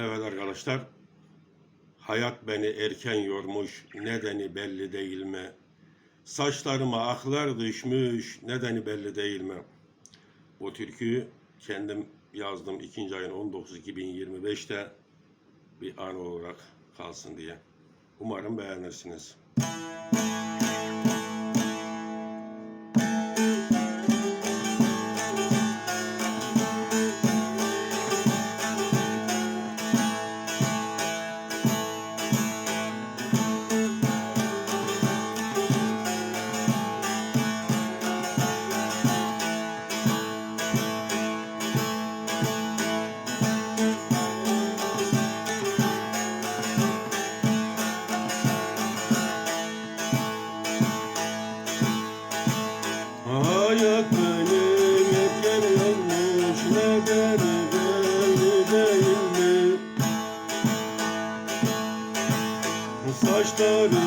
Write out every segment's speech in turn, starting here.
Evet arkadaşlar. Hayat beni erken yormuş. Nedeni belli değil mi? Saçlarıma aklar düşmüş. Nedeni belli değil mi? Bu türküyü kendim yazdım. ikinci ayın 19 2025'te bir an olarak kalsın diye. Umarım beğenirsiniz. Hayat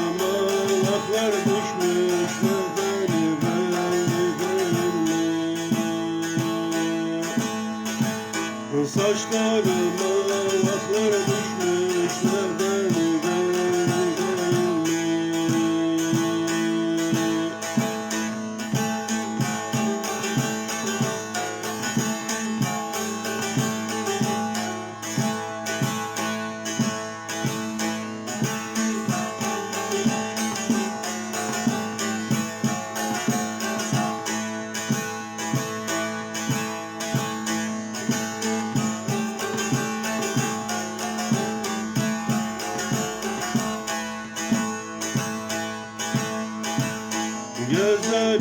Saçlarıma aklar düşmüş Nedeni belli mi? Saçlarıma aklar düşmüş Nedeni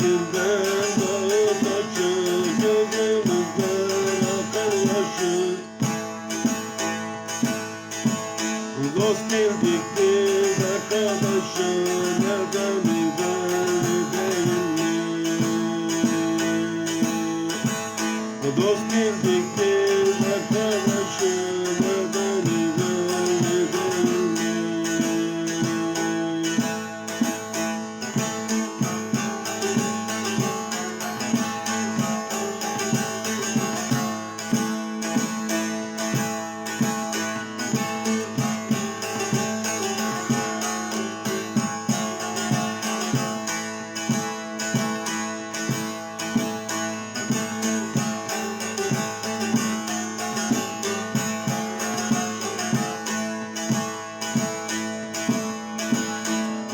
Gözlerinden dağıt taşı Gözümüzden akar yaşı Dost? Dost bildik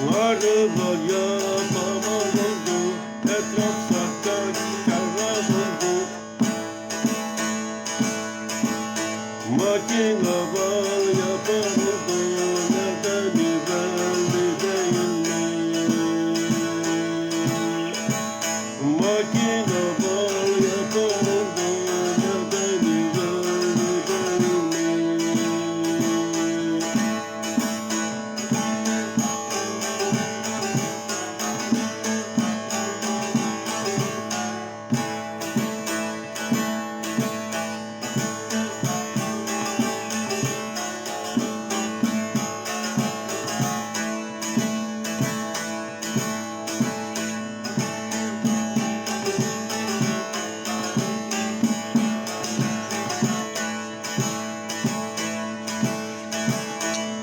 Varı var yapamam oldu. Etraf sakta kervan oldu. Makine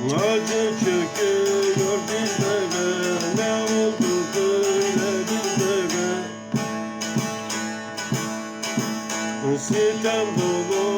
Acı çöküyor dizlere Ne oldu böyle bizlere Sitem dolu